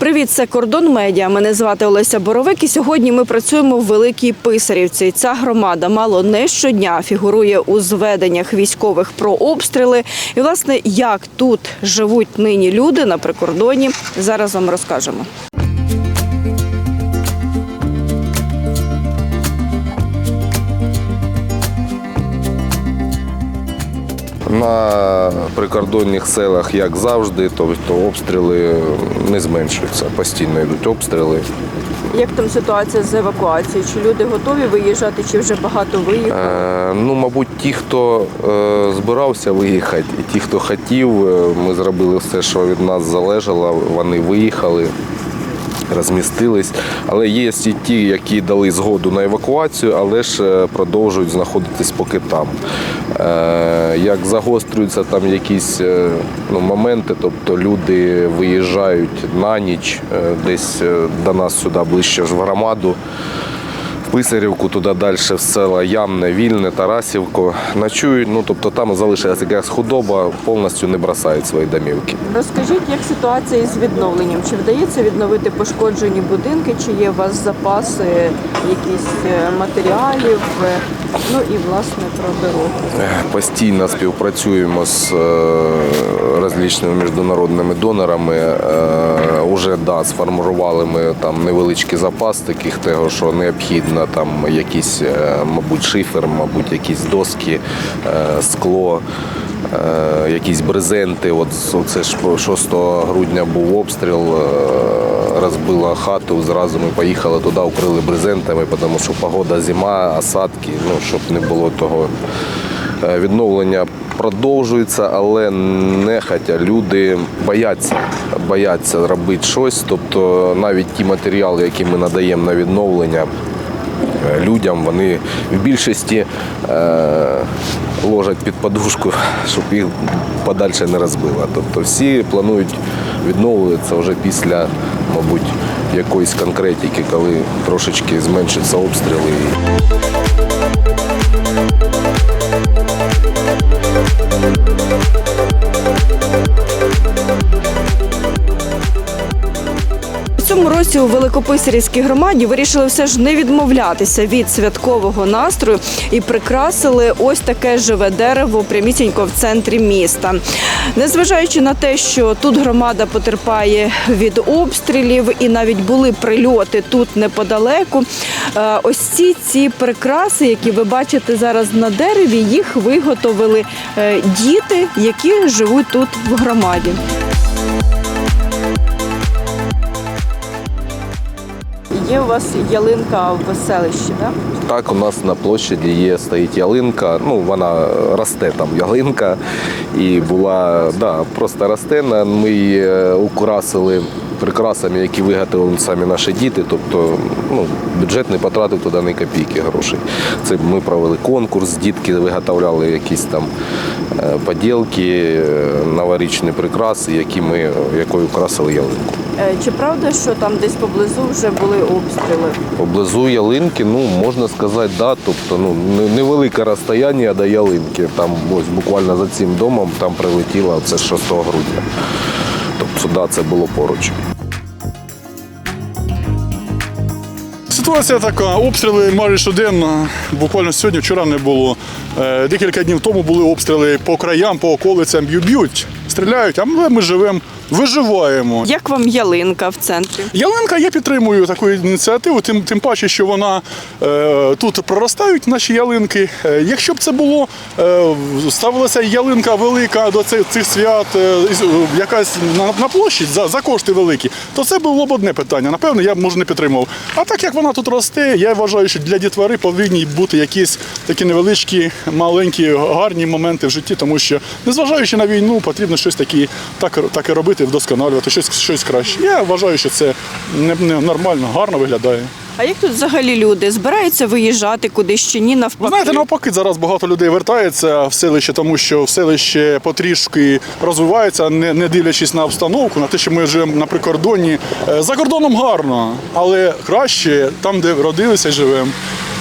Привіт, це кордон медіа. Мене звати Олеся Боровик. І сьогодні ми працюємо в Великій Писарівці. Ця громада мало не щодня фігурує у зведеннях військових про обстріли. І власне, як тут живуть нині люди на прикордоні, зараз вам розкажемо. На прикордонних селах, як завжди, тобто обстріли не зменшуються. Постійно йдуть обстріли. Як там ситуація з евакуацією? Чи люди готові виїжджати, чи вже багато виїхали? Е, ну, мабуть, ті, хто е, збирався виїхати, і ті, хто хотів, е, ми зробили все, що від нас залежало. Вони виїхали. Розмістились, але є і ті, які дали згоду на евакуацію, але ж е, продовжують знаходитись поки там. Е, Як загострюються там якісь е, ну, моменти, тобто люди виїжджають на ніч е, десь до нас сюди ближче ж в громаду. В Писарівку, туди далі в села Ямне, Вільне, Тарасівку. Ночують, ну тобто там залишилася якась худоба, повністю не бросають свої домівки. Розкажіть, як ситуація із відновленням? Чи вдається відновити пошкоджені будинки? Чи є у вас запаси якісь матеріалів? Е, Ну і власне про дорогу. Постійно співпрацюємо з е, розличними міжнародними донорами. Е, Уже да, сформували ми там невеличкий запас таких того, що необхідно, там якісь, е, мабуть, шифер, мабуть, якісь доски, е, скло. Е, Якісь брезенти, от це ж 6 грудня був обстріл, е, розбила хату. Зразу ми поїхали туди, укрили брезентами, тому що погода зима, осадки, ну щоб не було того Е, Відновлення продовжується, але нехотя люди бояться, бояться робити щось. Тобто навіть ті матеріали, які ми надаємо на відновлення е, людям, вони в більшості ложать під подушку, щоб їх подальше не розбило. Тобто всі планують відновлюватися вже після, мабуть, якоїсь конкретики, коли трошечки зменшаться обстріли. У цьому році у Великописарівській громаді вирішили все ж не відмовлятися від святкового настрою і прикрасили ось таке живе дерево прямісінько в центрі міста. Незважаючи на те, що тут громада потерпає від обстрілів і навіть були прильоти тут неподалеку. е, Ось ці ці прикраси, які ви бачите зараз на дереві, їх виготовили е, діти, які живуть тут в громаді. Є у вас ялинка в селищі, так? Так, у нас на площаді є стоїть ялинка. Ну вона росте там ялинка, і була да, просто росте. Ми її е, украсили прикрасами, які виготовили самі наші діти. Тобто, ну бюджет не потратив туди ні копійки грошей. Це ми провели конкурс, дітки виготовляли якісь там поділки, е, новорічні прикраси, які ми якою украсили ялинку. Е, Чи правда, що там десь поблизу вже були обстріли? Поблизу ялинки, ну можна сказати, да. Тобто, ну невелике розстояння до ялинки. Там ось буквально за цим домом там прилетіло це 6 грудня. Тобто, да, це було поруч. Ситуація така, обстріли майже щоденно. Буквально сьогодні, вчора не було. Е, Декілька днів тому були обстріли по краям, по околицям, б'ють, стріляють, а ми живемо, виживаємо. Як вам ялинка в центрі? Ялинка, я підтримую таку ініціативу, тим, тим паче, що вона е, тут проростають наші ялинки. Е, якщо б це було, е, ставилася ялинка велика до цих, цих свят, е, е, якась на, на площі за, за кошти великі, то це було б одне питання. Напевно, я б може не підтримував. А так як вона тут росте, я вважаю, що для дітвори повинні бути якісь такі невеличкі, маленькі, гарні моменти в житті, тому що, незважаючи на війну, потрібно щось такі, так, так і робити, вдосконалювати, щось, щось краще. Я вважаю, що це не, не нормально, гарно виглядає. А як тут взагалі люди збираються виїжджати кудись чи ні Ви навпаки? знаєте, навпаки, зараз багато людей вертається в селище, тому що в селище потрішки розвивається, не, не дивлячись на обстановку, на те, що ми живемо на прикордоні. Е, За кордоном гарно, але краще там, де родилися і живемо.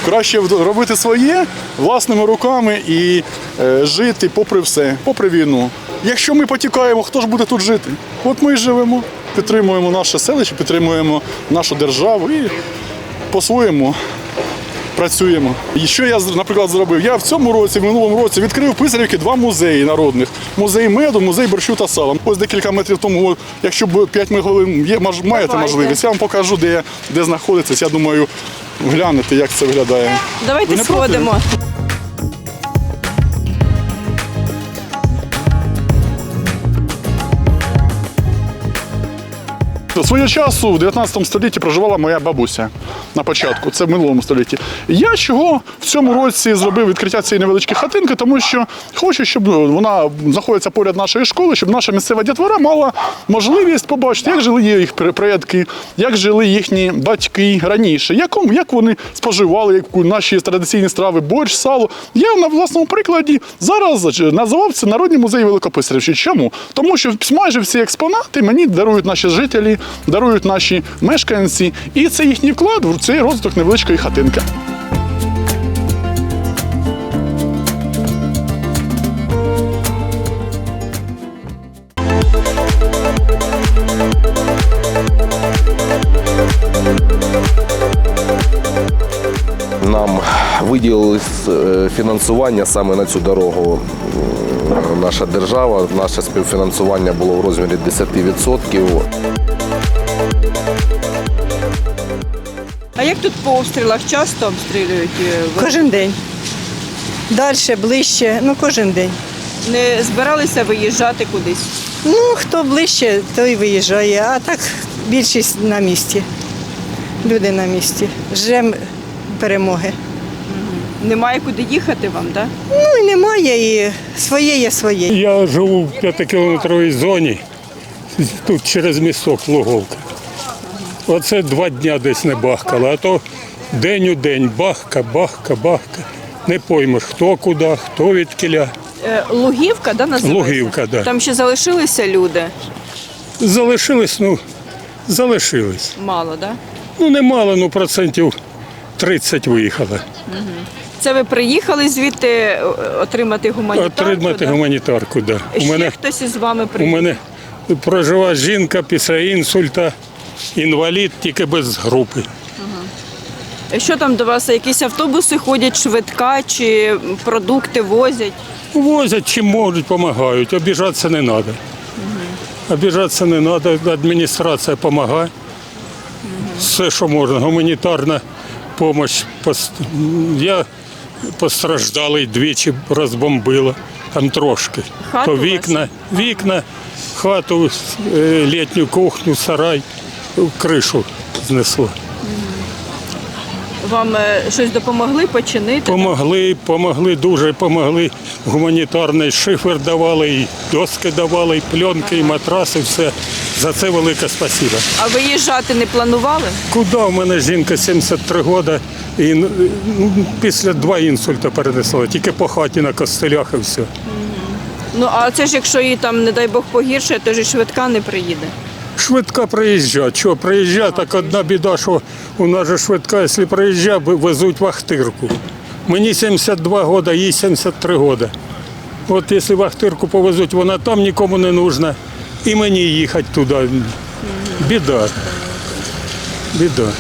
Краще робити своє власними руками і е, жити попри все, попри війну. Якщо ми потікаємо, хто ж буде тут жити? От ми і живемо. підтримуємо наше селище, підтримуємо нашу державу і по-своєму працюємо. І що я, наприклад, зробив? Я в цьому році, в минулому році відкрив в Писарівці два музеї народних: музей меду, музей борщу та сала. Ось декілька метрів тому, якщо б 5 хвилин є, маєте Давайте. можливість, я вам покажу, де, де знаходиться. Я думаю, глянете, як це виглядає. Давайте сходимо. Свого часу в 19 столітті проживала моя бабуся на початку, це в минулому столітті. Я чого в цьому році зробив відкриття цієї невеличкої хатинки, тому що хочу, щоб ну, вона знаходиться поряд нашої школи, щоб наша місцева дітвора мала можливість побачити, як жили їх предки, як жили їхні батьки раніше, якому, як вони споживали яку наші традиційні страви, борщ, сало. Я на власному прикладі зараз називав це Народний музей Великописарівщини. Чому? Тому що майже всі експонати мені дарують наші жителі, дарують наші мешканці, і це їхній вклад в цей розвиток невеличкої хатинки. Нам виділили е, фінансування саме на цю дорогу. Наша держава, наше співфінансування було в розмірі 10%. А як тут по обстрілах часто обстрілюють? е. Кожен день. Далі, ближче, ну кожен день. Не збиралися виїжджати кудись? Ну, хто ближче, той виїжджає, а так більшість на місці. Люди на місці. Ждемо перемоги. Немає куди їхати вам, так? Ну і немає, і своє є своє. Я живу в п'ятикілометровій зоні, тут через місток Луговка. Оце два дня десь не бахкало, а то день у день бахка, бахка, бахка. Не поймеш, хто куди, хто від кіля. Е, Лугівка, да, називається? Лугівка, да. Там ще залишилися люди? Залишились, ну, залишились. Мало, так? Да? Ну, немало, ну процентів 30 виїхало. Це ви приїхали звідти е, отримати гуманітарку? Отримати да? гуманітарку, да. У Ще мене, хтось із вами у приїхав? мене прожила жінка після інсульта, інвалід, тільки без групи. Що там до вас? Якісь автобуси ходять, швидка чи продукти возять? Возять чим можуть, допомагають. Обіжатися не треба. Обіжатися не треба, адміністрація допомагає. Все, що можна. Гуманітарна допомога. Я постраждалий двічі розбомбило. Там трошки. Хату То вікна, вікна, хату, е, літню кухню, сарай, кришу знесло. Вам е, щось допомогли починити? Помогли, помогли, дуже помогли. Гуманітарний шифер давали, і доски давали, і пленки, і матраси, все. За це велике спасибо. А виїжджати не планували? Куди в мене жінка 73 роки і ну, після два інсульта перенесла, тільки по хаті на костелях і все. Ну а це ж якщо їй там, не дай Бог, погірше, то ж і швидка не приїде. Швидка приїжджає. Що приїжджає, так одна біда, що у нас же швидка, якщо приїжджає, везуть вахтирку. Мені 72 роки, їй 73 роки. От якщо вахтирку повезуть, вона там нікому не нужна. І мені їхати туди. Біда. Біда.